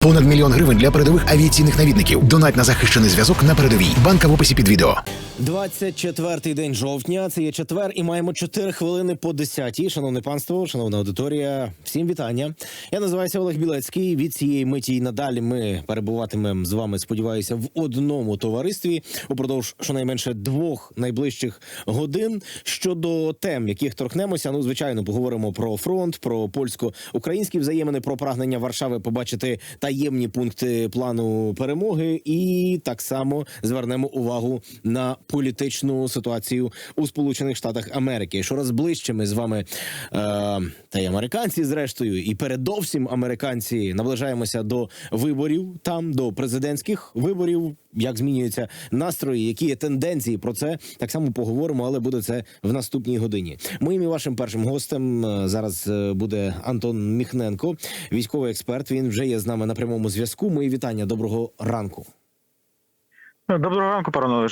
Понад мільйон гривень для передових авіаційних навідників. Донать на захищений зв'язок на передовій. Банка в описі під відео. 24-й день жовтня. Це є четвер, і маємо 4 хвилини по 10 Шановне панство, шановна аудиторія, всім вітання. Я називаюся Олег Білецький. Від цієї миті і надалі ми перебуватимемо з вами. Сподіваюся, в одному товаристві упродовж щонайменше двох найближчих годин. Щодо тем, яких торкнемося, ну звичайно, поговоримо про фронт, про польсько-українські взаємини, про прагнення Варшави побачити таємні пункти плану перемоги, і так само звернемо увагу на політичну ситуацію у Сполучених Штатах Америки. Щораз ближче ми з вами е, та й американці, зрештою, і передовсім американці наближаємося до виборів там, до президентських виборів. Як змінюються настрої, які є тенденції про це так само поговоримо, але буде це в наступній годині. Моїм і вашим першим гостем е, зараз е, буде Антон Міхненко, військовий експерт. Він вже є з нами на прямому зв'язку. Мої вітання. Доброго ранку. Доброго ранку, пане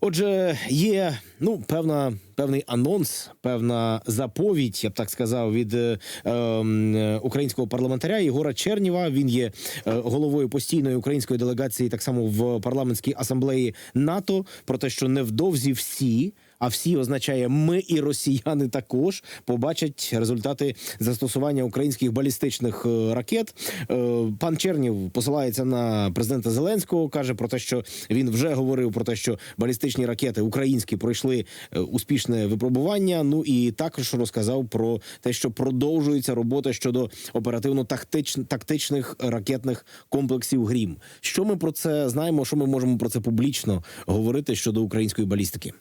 Отже, є ну певна певний анонс, певна заповідь, я б так сказав, від е, е, українського парламентаря Єгора Чернєва. Він є е, головою постійної української делегації, так само в парламентській асамблеї НАТО. Про те, що невдовзі всі. А всі означає, ми і росіяни також побачать результати застосування українських балістичних е, ракет. Е, Пан Чернів посилається на президента Зеленського, каже про те, що він вже говорив про те, що балістичні ракети українські пройшли е, успішне випробування. Ну і також розказав про те, що продовжується робота щодо оперативно-тактичних ракетних комплексів Грім. Що ми про це знаємо? Що ми можемо про це публічно говорити щодо української балістики?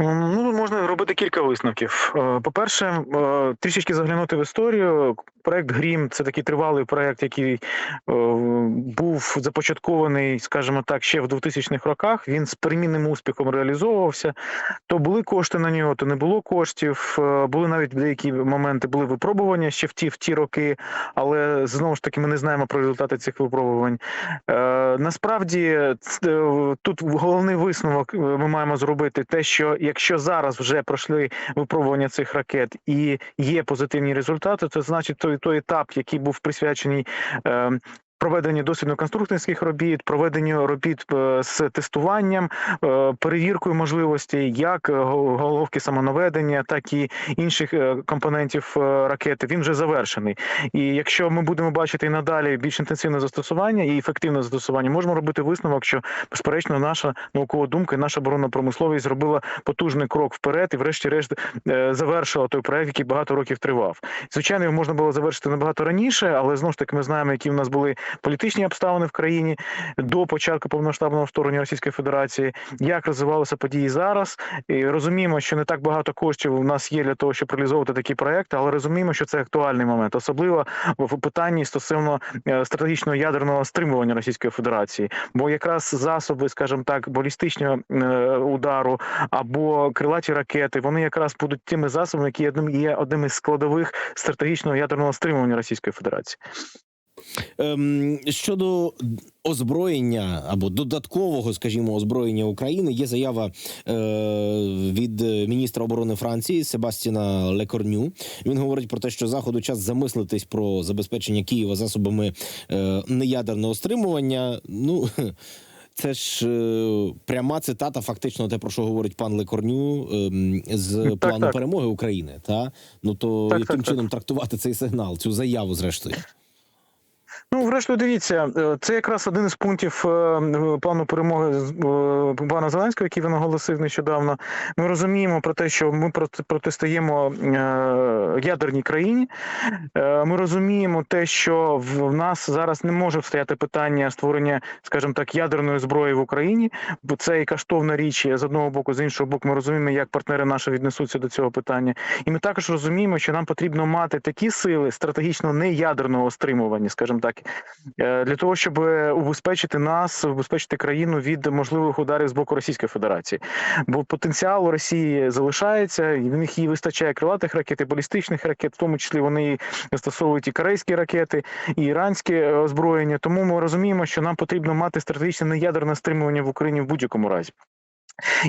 Ну, можна робити кілька висновків. Е, По-перше, е, трішечки заглянути в історію. Проект Грім це такий тривалий проект, який е, був започаткований, скажімо так, ще в 2000-х роках. Він з перемінним успіхом реалізовувався. То були кошти на нього, то не було коштів. Були навіть деякі моменти були випробування ще в ті в ті роки, але знову ж таки ми не знаємо про результати цих випробувань. Насправді е, тут головний висновок е, ми маємо зробити те, що якщо зараз вже пройшли випробування цих ракет і є позитивні результати, то значить той той етап, який був присвячений. Проведенню дослідно-конструкторських робіт, проведенню робіт е, з тестуванням, е, перевіркою можливостей як е, головки самонаведення, так і інших компонентів ракети. Він вже завершений. І якщо ми будемо бачити і надалі більш інтенсивне застосування і ефективне застосування, можемо робити висновок, що безперечно наша наукова думка, і наша оборонна промисловість зробила потужний крок вперед і, врешті-решт, завершила той проект, який багато років тривав. Звичайно, його можна було завершити набагато раніше, але знову ж таки ми знаємо, які в нас були політичні обставини в країні до початку повноштабного вторгнення Російської Федерації, як розвивалися події зараз. І розуміємо, що не так багато коштів у нас є для того, щоб реалізовувати такі проекти, але розуміємо, що це актуальний момент, особливо в питанні стосовно е, стратегічного ядерного стримування Російської Федерації, бо якраз засоби, скажімо так, балістичного е, удару або крилаті ракети, вони якраз будуть тими засобами, які є одним із складових стратегічного ядерного стримування Російської Федерації. Ем, щодо озброєння або додаткового, скажімо, озброєння України, є заява е, від міністра оборони Франції Себастіна Лекорню. Він говорить про те, що заходу час замислитись про забезпечення Києва засобами е, неядерного стримування. Ну це ж е, пряма цитата, фактично, те про що говорить пан Лекорню ем, з Так, плану так. перемоги України. Та ну то Так, яким так, так. чином трактувати цей сигнал, цю заяву, зрештою. Ну, врешті, дивіться, е, це якраз один із пунктів е, плану перемоги е, пана Зеленського, який він оголосив нещодавно. Ми розуміємо про те, що ми проти- протистоїмо ядерній країні. Ми розуміємо те, що в нас зараз не може стояти питання створення, скажімо так, ядерної зброї в Україні, бо це і коштовна річ з одного боку, з іншого боку, ми розуміємо, як партнери наші віднесуться до цього питання. І ми також розуміємо, що нам потрібно мати такі сили стратегічно неядерного стримування, скажімо так, е, для того, щоб убезпечити нас, убезпечити країну від можливих ударів з боку Російської Федерації. Бо потенціал у Росії залишається, і в них їй вистачає крилатих ракет, і балістичних ракет, в тому числі вони застосовують і корейські ракети, і іранське озброєння. Тому ми розуміємо, що нам потрібно мати стратегічне неядерне стримування в Україні в будь-якому разі.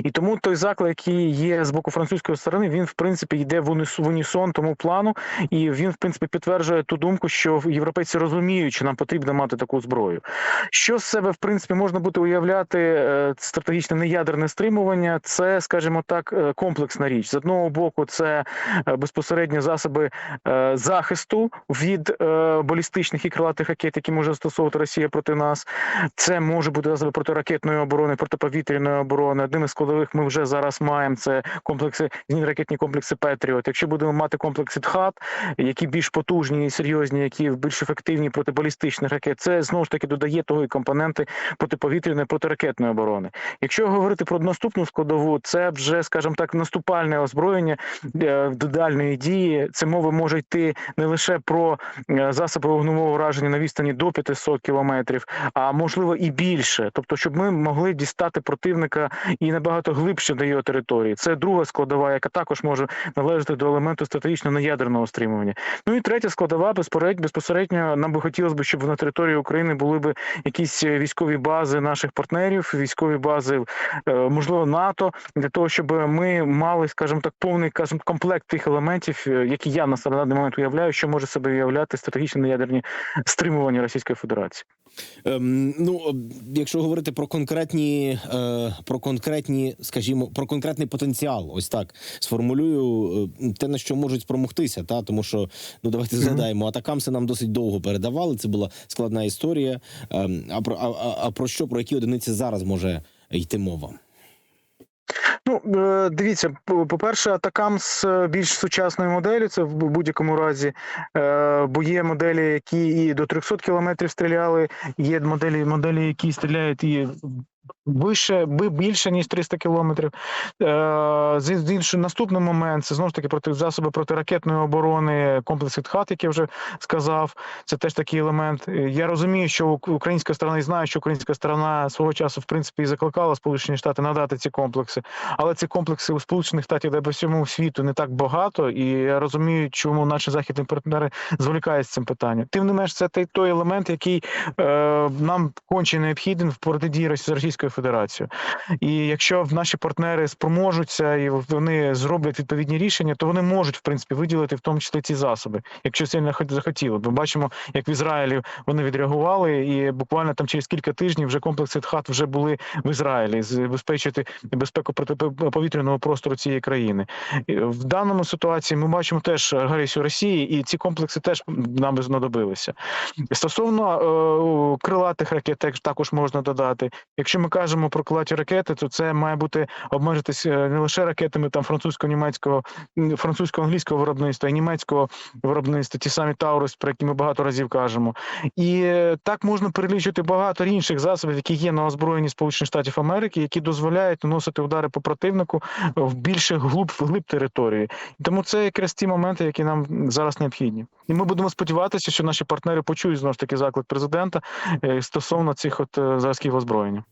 І тому той заклик, який є з боку французької сторони, він в принципі йде в унісон тому плану, і він в принципі підтверджує ту думку, що європейці розуміють, що нам потрібно мати таку зброю. Що з себе в принципі можна буде уявляти е, стратегічне неядерне стримування? Це, скажімо так, е, комплексна річ. З одного боку, це е, безпосередньо засоби захисту від балістичних і крилатих ракет, які може застосовувати Росія проти нас. Це може бути засоби протиракетної оборони, протиповітряної оборони. Одним складових ми вже зараз маємо це комплекси ракетні комплекси Петріот. Якщо будемо мати комплекси ТХАТ, які більш потужні і серйозні, які більш ефективні проти балістичних ракет, це знову ж таки додає того і компоненти протиповітряної протиракетної оборони. Якщо говорити про наступну складову, це вже, скажімо так, наступальне озброєння е, додальної дії. Це мови може йти не лише про е, засоби вогневого ураження на відстані до 500 кілометрів, а можливо і більше. Тобто, щоб ми могли дістати противника і набагато глибше до його території. Це друга складова, яка також може належати до елементу стратегічно неядерного стримування. Ну і третя складова, безпосередньо, безпосередньо нам би хотілося б, щоб на території України були б якісь е, військові бази наших партнерів, військові бази, е, можливо, НАТО, для того, щоб ми мали, скажімо так, повний скажімо, комплект тих елементів, е, які я на даний момент уявляю, що може себе уявляти стратегічно неядерні стримування Російської Федерації. Ем, ну, якщо говорити про конкретні, е, про конкретні, скажімо, про конкретний потенціал, ось так сформулюю е, те, на що можуть спромогтися, та тому що ну давайте згадаємо, атакамси нам досить довго передавали. Це була складна історія. Ем, а про а, а, про що про які одиниці зараз може йти мова? Ну, е, дивіться, по- по-перше, атакам з е, більш сучасної моделі, це в будь-якому разі, бо є моделі, які і до 300 кілометрів стріляли, є моделі, моделі, які стріляють і вище, більше, ніж 300 кілометрів. Е, З іншого, наступний момент це знову ж таки проти засоби протиракетної оборони, комплекси ТХАТ, як я вже сказав. Це теж такий елемент. Е, Я розумію, що українська сторона і знаю, що українська сторона свого часу в принципі і закликала Сполучені Штати надати ці комплекси. Але ці комплекси у Сполучених Штатів, де по всьому світу не так багато, і я розумію, чому наші західні партнери зволікають з цим питанням. Тим не менш, це той, елемент, який е, нам конче необхідний в протидії Росі- з Російською Федерацією. І якщо наші партнери спроможуться і вони зроблять відповідні рішення, то вони можуть в принципі виділити в тому числі ці засоби, якщо сильно хот- захотіли. Ми бачимо, як в Ізраїлі вони відреагували, і буквально там через кілька тижнів вже комплекси ТХАТ вже були в Ізраїлі, забезпечити безпеку протиповітряного простору цієї країни. В даному ситуації ми бачимо теж агресію Росії, і ці комплекси теж нам знадобилися. Стосовно е, крилатих ракет, також можна додати. Якщо ми кажемо про крилаті ракети, то це має бути обмежитись е, не лише ракетами там французько-німецького, французько-англійського виробництва, і німецького виробництва, ті самі Таурус, про які ми багато разів кажемо. І е, так можна перелічити багато інших засобів, які є на озброєнні Сполучених Штатів Америки, які дозволяють наносити удари по противнику в більше глиб глиб території. Тому це якраз ті моменти, які нам зараз необхідні. І ми будемо сподіватися, що наші партнери почують знову ж таки заклик президента е, стосовно цих от зразків озброєння.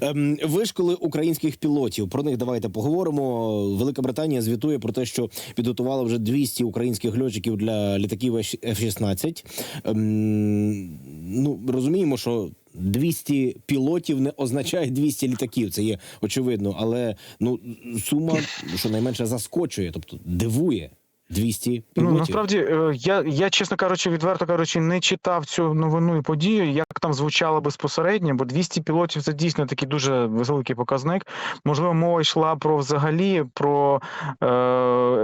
Ем, вишколи українських пілотів. Про них давайте поговоримо. Велика Британія звітує про те, що підготувала вже 200 українських льотчиків для літаків F-16. Ем, ну розуміємо, що 200 пілотів не означає 200 літаків. Це є очевидно, але ну сума щонайменше заскочує, тобто дивує. 200. Ну насправді е, я, я, чесно кажучи, відверто кажучи, не читав цю новину і подію, як там звучало безпосередньо, бо 200 пілотів це дійсно такий дуже великий показник. Можливо, мова йшла про взагалі про е,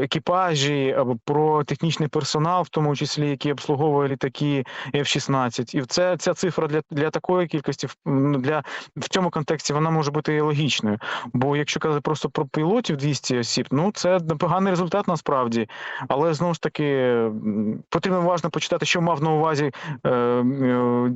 екіпажі або про технічний персонал, в тому числі який обслуговує літаки F-16. І це ця цифра для для такої кількості ну, для в цьому контексті вона може бути і логічною. Бо якщо казати просто про пілотів 200 осіб, ну це непоганий результат насправді. Але знову ж таки потрібно уважно почитати, що мав на увазі е, е,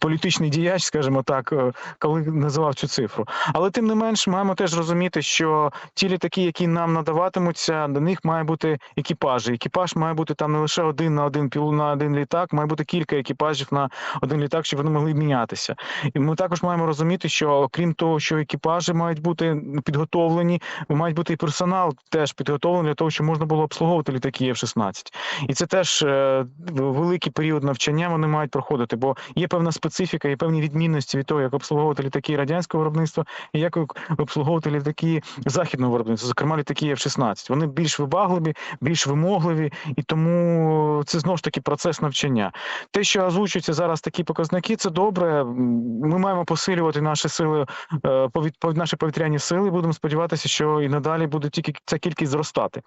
політичний діяч, скажімо так, е, коли називав цю цифру. Але тим не менш, маємо теж розуміти, що ті літаки, які нам надаватимуться, до них має бути екіпажі. Екіпаж має бути там не лише один на один пілу на один літак, має бути кілька екіпажів на один літак, щоб вони могли мінятися. І ми також маємо розуміти, що окрім того, що екіпажі мають бути підготовлені, мають бути і персонал теж підготовлений для того, щоб можна було обслуговувати літаки F-16. І це теж е, великий період навчання вони мають проходити, бо є певна специфіка, є певні відмінності від того, як обслуговувати літаки радянського виробництва і як обслуговувати літаки західного виробництва, зокрема літаки F-16. Вони більш вибагливі, більш вимогливі, і тому це знову ж таки процес навчання. Те, що озвучуються зараз такі показники, це добре. Ми маємо посилювати наші сили, е, наші повітряні сили. Будемо сподіватися, що і надалі буде тільки ця кількість зростати.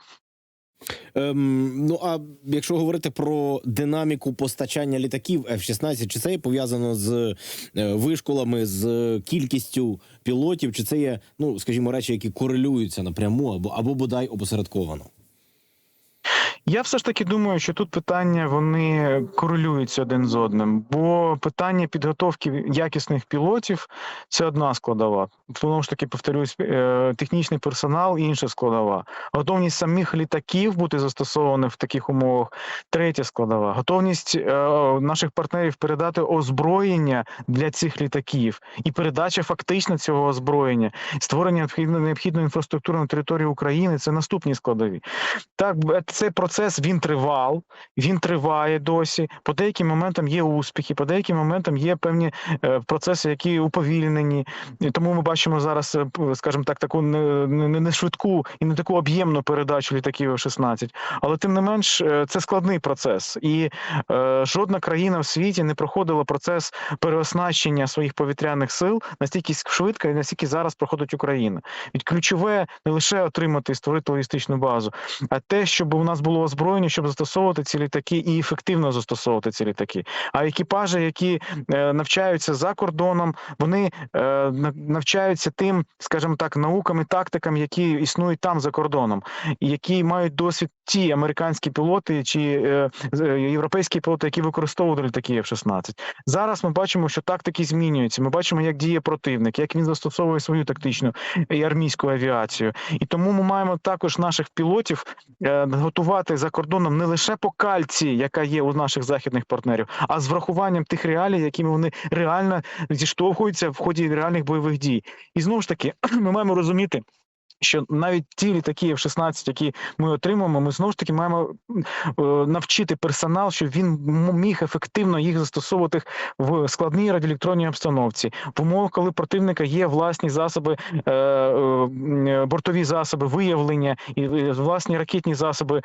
Ем, ну а якщо говорити про динаміку постачання літаків F-16, чи це є пов'язано з е, вишколами, з кількістю пілотів, чи це є, ну скажімо, речі, які корелюються напряму або або бодай опосередковано? Я все ж таки думаю, що тут питання вони корелюються один з одним, бо питання підготовки якісних пілотів це одна складова. Знову ж таки, повторюсь, е, технічний персонал інша складова. Готовність самих літаків бути застосованих в таких умовах третя складова. Готовність е, наших партнерів передати озброєння для цих літаків і передача фактично цього озброєння, створення необхідної інфраструктури на території України це наступні складові. Так, цей процес він тривав, він триває досі. По деяким моментам є успіхи, по деяким моментам є певні е, процеси, які уповільнені. Тому ми бачимо зараз, е, скажімо так, таку не, не, не швидку і не таку об'ємну передачу літаків F-16. Але тим не менш, е, це складний процес, і е, жодна країна в світі не проходила процес переоснащення своїх повітряних сил настільки швидко, і настільки зараз проходить Україна. Від ключове не лише отримати і створити логістичну базу, а те, щоб у нас було озброєння, щоб застосовувати ці літаки і ефективно застосовувати ці літаки. А екіпажі, які е, навчаються за кордоном, вони е, навчаються тим, скажімо так, наукам і тактикам, які існують там за кордоном, які мають досвід ті американські пілоти чи е, європейські пілоти, які використовували літаки F-16. Зараз ми бачимо, що тактики змінюються. Ми бачимо, як діє противник, як він застосовує свою тактичну і армійську авіацію. І тому ми маємо також наших пілотів е, готувати за кордоном не лише по кальці, яка є у наших західних партнерів, а з врахуванням тих реалій, якими вони реально зіштовхуються в ході реальних бойових дій. І знову ж таки, ми маємо розуміти. Що навіть ті літаки F-16, які ми отримуємо, ми знову ж таки маємо е, навчити персонал, щоб він міг ефективно їх застосовувати в складній радіоелектронній обстановці, в умовах, коли противника є власні засоби, е, е, бортові засоби виявлення і власні ракетні засоби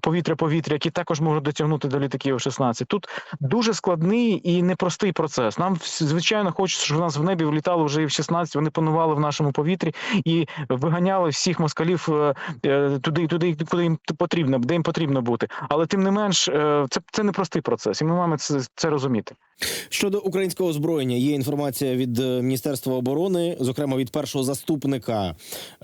повітря-повітря, які також можуть дотягнути до літаків F-16. Тут дуже складний і непростий процес. Нам звичайно хочеться, щоб в нас в небі влітало вже і F-16, вони панували в нашому повітрі і виганяли всіх москалів е, е, туди, туди, куди їм потрібно, де їм потрібно бути. Але тим не менш, е, це, це непростий процес, і ми маємо це, це розуміти. Щодо українського озброєння, є інформація від Міністерства оборони, зокрема від першого заступника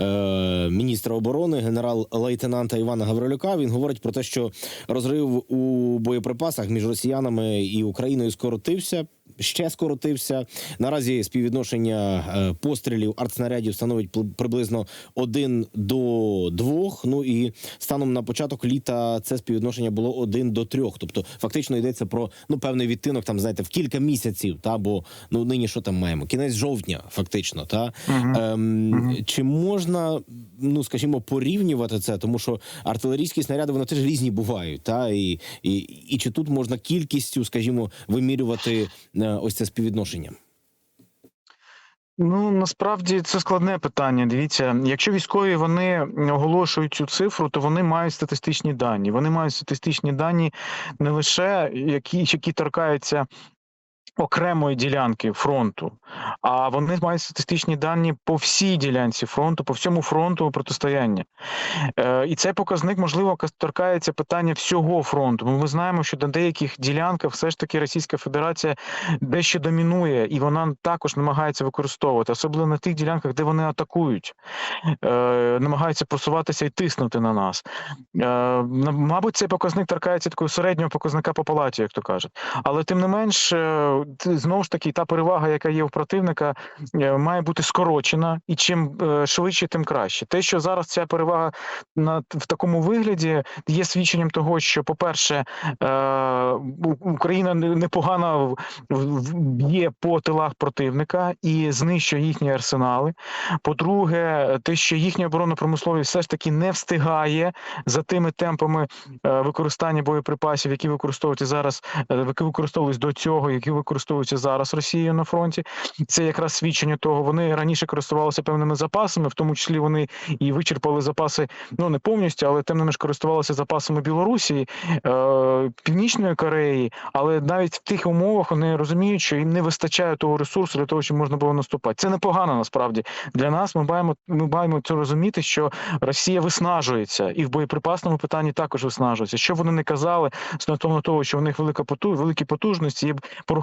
е, міністра оборони, генерал-лейтенанта Івана Гаврилюка. Він говорить про те, що розрив у боєприпасах між росіянами і Україною скоротився. Ще скоротився наразі. Співвідношення е, пострілів артснарядів становить приблизно один до двох. Ну і станом на початок літа це співвідношення було один до трьох. Тобто, фактично йдеться про ну певний відтинок, там знаєте, в кілька місяців. Та бо ну нині що там маємо? Кінець жовтня, фактично. Та ем, чи можна, ну скажімо, порівнювати це, тому що артилерійські снаряди вони теж різні бувають. Та і, і, і чи тут можна кількістю, скажімо, вимірювати е, ось це співвідношення? Ну насправді це складне питання. Дивіться, якщо військові вони оголошують цю цифру, то вони мають статистичні дані. Вони мають статистичні дані не лише які, які торкаються окремої ділянки фронту, а вони мають статистичні дані по всій ділянці фронту, по всьому фронту протистояння. Е, і цей показник, можливо, торкається питання всього фронту. Бо Ми знаємо, що на деяких ділянках все ж таки Російська Федерація дещо домінує, і вона також намагається використовувати, особливо на тих ділянках, де вони атакують, е, намагаються просуватися і тиснути на нас. Е, мабуть, цей показник торкається такого середнього показника по палаті, як то кажуть. Але тим не менш, е, знову ж таки та перевага, яка є у противника, е, має бути скорочена, і чим е, швидше, тим краще. Те, що зараз ця перевага на в такому вигляді є свідченням того, що, по-перше, е, Україна непогано б'є по тилах противника і знищує їхні арсенали. По-друге, те, що їхня оборонна промисловість все ж таки не встигає за тими темпами використання боєприпасів, які використовуються зараз, які використовувались до цього, які використовуються зараз Росією на фронті. Це якраз свідчення того. Вони раніше користувалися певними запасами, в тому числі вони і вичерпали запаси, ну не повністю, але тим не менш користувалися запасами Білорусі, е, Північної Кореї. Але навіть в тих умовах вони розуміють, що їм не вистачає того ресурсу для того, щоб можна було наступати. Це непогано насправді для нас. Ми маємо ми маємо це розуміти, що Росія виснажується і в боєприпасному питанні також виснажується. Що вони не казали стосовно того, що в них велика поту, великі потужності, є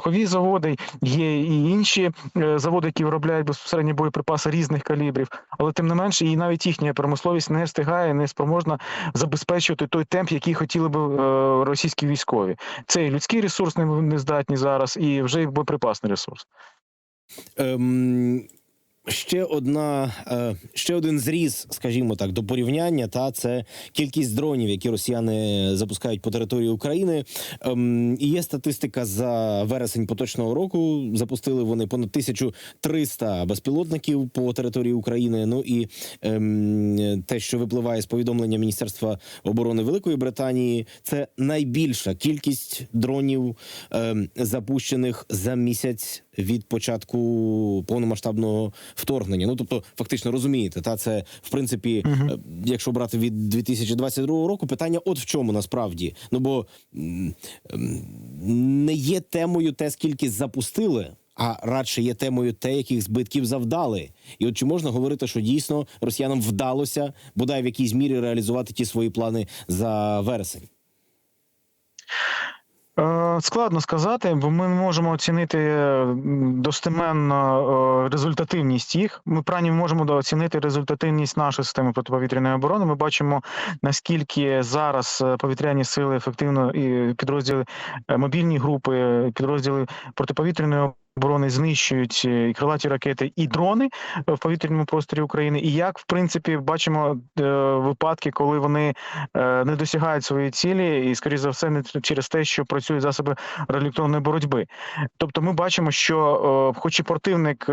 порохові заводи, є і інші е, заводи, які виробляють безпосередньо боєприпаси різних калібрів, але тим не менше, і навіть їхня промисловість не встигає, не спроможна забезпечувати той темп, який хотіли би е, російські військові. Це і людський ресурс не здатні зараз, і вже і боєприпасний ресурс. Ем, ще одна, е, ще один зріз, скажімо так, до порівняння. Та це кількість дронів, які росіяни запускають по території України. Ем, і є статистика за вересень поточного року. Запустили вони понад 1300 безпілотників по території України. Ну і ем, те, що випливає з повідомлення Міністерства оборони Великої Британії, це найбільша кількість дронів, ем, запущених за місяць від початку повномасштабного вторгнення. Ну тобто, фактично розумієте, та це в принципі, е, якщо брати від 2022 року, питання от в чому насправді. Ну бо не є темою те, скільки запустили. А радше є темою те, яких збитків завдали, і от чи можна говорити, що дійсно росіянам вдалося бодай в якійсь мірі реалізувати ті свої плани за вересень? Е, Складно сказати, бо ми не можемо оцінити е, достеменно е, результативність їх. Ми прані можемо оцінити результативність нашої системи протиповітряної оборони. Ми бачимо наскільки зараз повітряні сили ефективно і підрозділи мобільні групи, підрозділи протиповітряної оборони знищують е, і крилаті ракети і дрони е, в повітряному просторі України. І як в принципі бачимо е, випадки, коли вони не досягають своєї цілі, і скоріш за все, не через те, що працюють засоби радіоелектронної боротьби. Тобто, ми бачимо, що, хоч і противник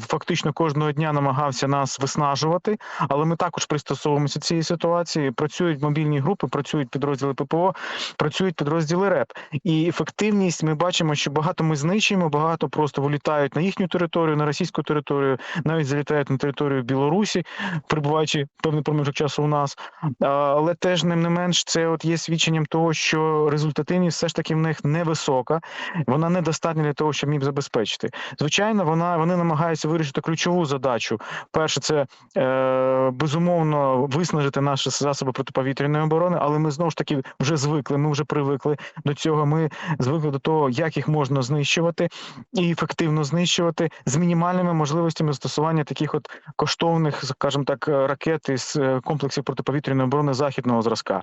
фактично кожного дня намагався нас виснажувати, але ми також пристосовуємося цієї ситуації. Працюють мобільні групи, працюють підрозділи ППО, працюють підрозділи РЕП. І ефективність ми бачимо, що багато ми знищуємо, багато просто вилітають на їхню територію, на російську територію, навіть залітають на територію Білорусі, перебуваючи певний проміжок часу у нас. Але теж ним не менш це от є свідченням того, що результативність все ж таки в них невисока, вона недостатня для того, щоб їм забезпечити. Звичайно, вона вони намагаються вирішити ключову задачу. Перше, це е, безумовно виснажити наші засоби протиповітряної оборони, але ми знову ж таки вже звикли. Ми вже привикли до цього. Ми звикли до того, як їх можна знищувати і ефективно знищувати з мінімальними можливостями застосування таких от коштовних, скажімо так, ракет із е, комплексів протиповітряної оборони західного зразка.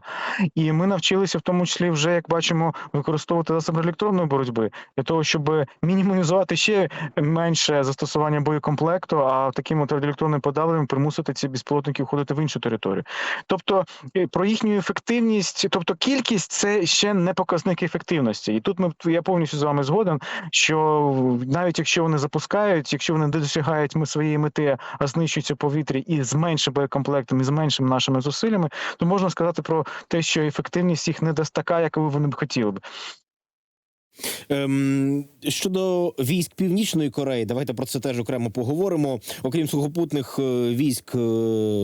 І ми навчилися в тому числі вже, як бачимо, використовувати засоби електронної боротьби для того, щоб мінімізувати ще менше застосування боєкомплекту, а таким от електронним подавленням примусити ці безпілотники входити в іншу територію. Тобто е, про їхню ефективність, тобто кількість це ще не показник ефективності. І тут ми я повністю з вами згоден, що навіть якщо вони запускають, якщо вони не досягають ми своєї мети, а знищуються повітрі і з меншим боєкомплектом, і з меншими нашими зусиллями, то можна сказати про те, що ефективність їх не дасть така, яку вони б хотіли б. Ем, щодо військ Північної Кореї, давайте про це теж окремо поговоримо. Окрім сухопутних е, військ, е,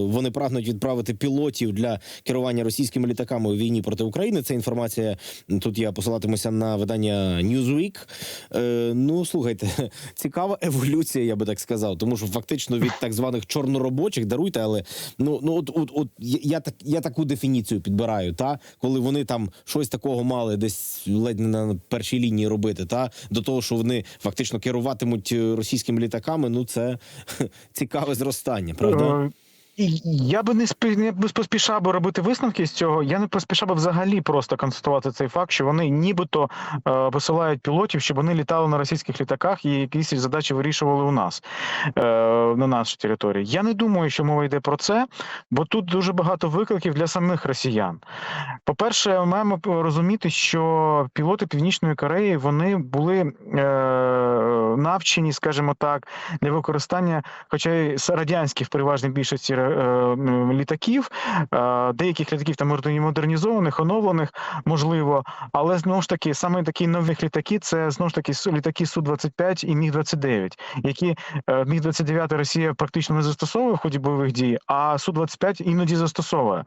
вони прагнуть відправити пілотів для керування російськими літаками у війні проти України. Це інформація. Тут я посилатимуся на видання Newsweek. Е, ну слухайте, цікава еволюція, я би так сказав, тому що фактично від так званих чорноробочих даруйте, але ну ну от, от, от я, так я таку дефініцію підбираю, та коли вони там щось такого мали десь ледь не на першій лінії робити, та до того, що вони фактично керуватимуть е, російськими літаками. Ну це цікаве зростання, правда? Я би не спі... не поспішав би робити висновки з цього. Я не поспішав би взагалі просто констатувати цей факт, що вони нібито е, посилають пілотів, щоб вони літали на російських літаках і якісь задачі вирішували у нас е, на нашій території. Я не думаю, що мова йде про це, бо тут дуже багато викликів для самих росіян. По-перше, маємо розуміти, що пілоти Північної Кореї вони були е, навчені, скажімо так, для використання, хоча й радянських в переважній більшості літаків, е, деяких літаків там модерні- модернізованих, оновлених, можливо, але знову ж таки, саме такі нових літаки, це знову ж таки літаки Су-25 і Міг-29, які е, Міг-29 Росія практично не застосовує в ході бойових дій, а Су-25 іноді застосовує.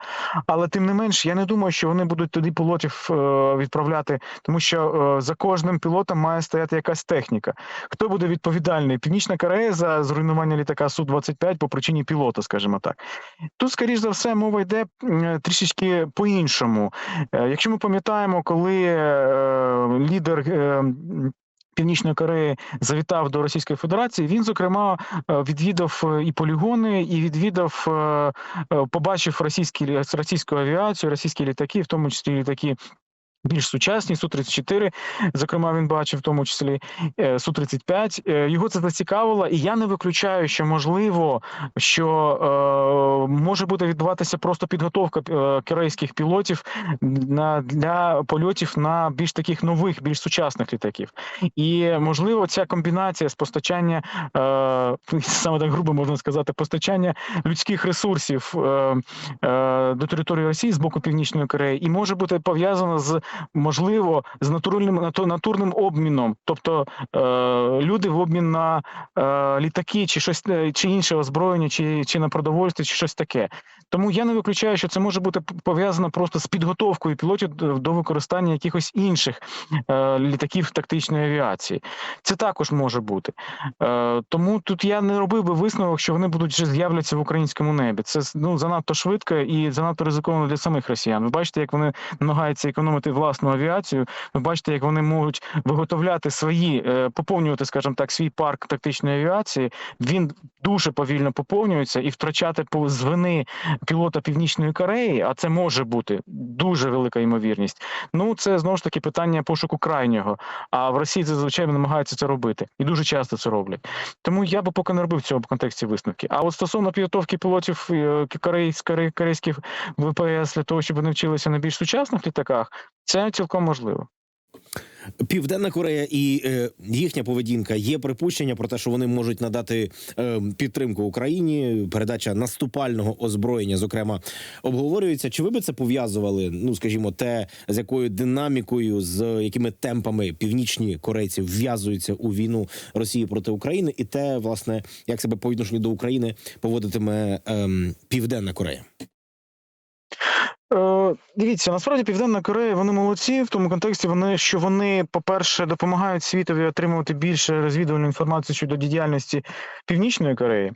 Але тим не менш, я не думаю, що вони будуть туди пілотів е, відправляти, тому що е, за кожним пілотом має стояти якась техніка. Хто буде відповідальний? Північна Корея за зруйнування літака Су-25 по причині пілота, скажімо так. Тут, скоріш за все, мова йде трішечки по-іншому. Е, Якщо ми пам'ятаємо, коли е, лідер. е, Північної Кореї завітав до Російської Федерації. Він, зокрема, відвідав і полігони, і відвідав, побачив російські російську авіацію, російські літаки, в тому числі літаки. Більш сучасні Су-34, зокрема, він бачив в тому числі е, Су-35. Е, Його це зацікавило, і я не виключаю, що можливо, що е, може буде відбуватися просто підготовка е, корейських пілотів на для польотів на більш таких нових, більш сучасних літаків. І можливо, ця комбінація з постачання е, саме так грубо можна сказати, постачання людських ресурсів е, е, до території Росії з боку Північної Кореї, і може бути пов'язана з можливо з натуральним натурним обміном, тобто е, люди в обмін на е, літаки чи щось е, чи інше озброєння, чи, чи на продовольство, чи щось таке. Тому я не виключаю, що це може бути пов'язано просто з підготовкою пілотів до до використання якихось інших е, літаків тактичної авіації. Це також може бути. Е, тому тут я не робив би висновок, що вони будуть вже з'являться в українському небі. Це ну занадто швидко і занадто ризиковано для самих росіян. Ви бачите, як вони намагаються економити власну авіацію. Ви бачите, як вони можуть виготовляти свої, е, поповнювати, скажімо так, свій парк тактичної авіації. Він дуже повільно поповнюється і втрачати по з вини пілота Північної Кореї, а це може бути дуже велика ймовірність. Ну це знову ж таки питання пошуку крайнього. А в Росії зазвичай намагаються це робити і дуже часто це роблять. Тому я би поки не робив в контексті висновки. А от стосовно підготовки пілотів е, корейсь- коре- корейських ВПС для того, щоб вони вчилися на більш сучасних літаках, це цілком можливо. Південна Корея і е, їхня поведінка є припущення про те, що вони можуть надати е, підтримку Україні. Передача наступального озброєння, зокрема, обговорюється. Чи ви би це пов'язували? Ну скажімо, те з якою динамікою, з якими темпами північні корейці вв'язуються у війну Росії проти України, і те, власне, як себе по відношенню до України поводитиме ем, Південна Корея? Е, дивіться, насправді Південна Корея вони молодці в тому контексті. Вони що вони, по-перше, допомагають світові отримувати більше розвідувальної інформації щодо діяльності Північної Кореї.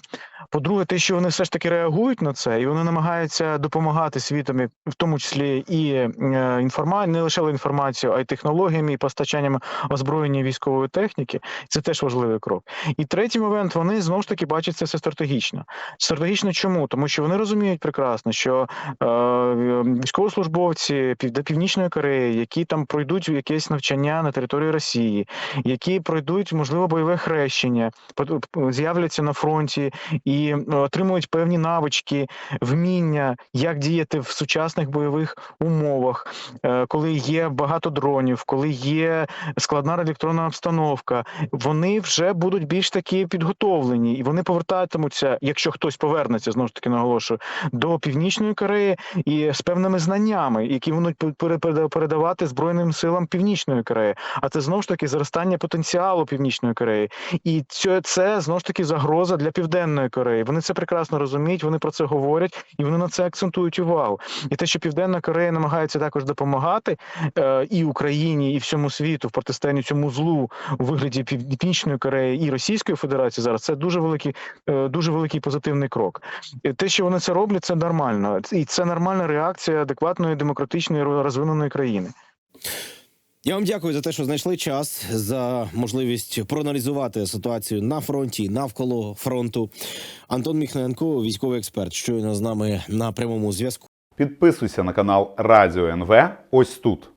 По-друге, те, що вони все ж таки реагують на це, і вони намагаються допомагати світові, в тому числі і е, інформа... не лише інформацію, а й технологіями і постачанням озброєння військової техніки. Це теж важливий крок. І третій момент вони знову ж таки бачать це все стратегічно. Стратегічно чому? Тому що вони розуміють прекрасно, що е, військовослужбовці Північної Кореї, які там пройдуть якесь навчання на території Росії, які пройдуть, можливо, бойове хрещення, з'являться на фронті і е, отримують певні навички, вміння, як діяти в сучасних бойових умовах, е, коли є багато дронів, коли є складна електронна обстановка, вони вже будуть більш таки підготовлені, і вони повертатимуться, якщо хтось повернеться, знову ж таки наголошую, до Північної Кореї і з певними знаннями, які будуть пере- пере- передавати Збройним силам Північної Кореї. А це знову ж таки зростання потенціалу Північної Кореї. І це, це знову ж таки загроза для Південної. Вони це прекрасно розуміють, вони про це говорять і вони на це акцентують увагу. І те, що Південна Корея намагається також допомагати е, і Україні, і всьому світу в протистоянні цьому злу у вигляді Північної Кореї і Російської Федерації зараз це дуже великий, е, дуже великий позитивний крок. І Те, що вони це роблять, це нормально, і це нормальна реакція адекватної демократичної розвиненої країни. Я вам дякую за те, що знайшли час за можливість проаналізувати ситуацію на фронті, навколо фронту. Антон Міхненко, військовий експерт, щойно з нами на прямому зв'язку. Підписуйся на канал Радіо НВ ось тут.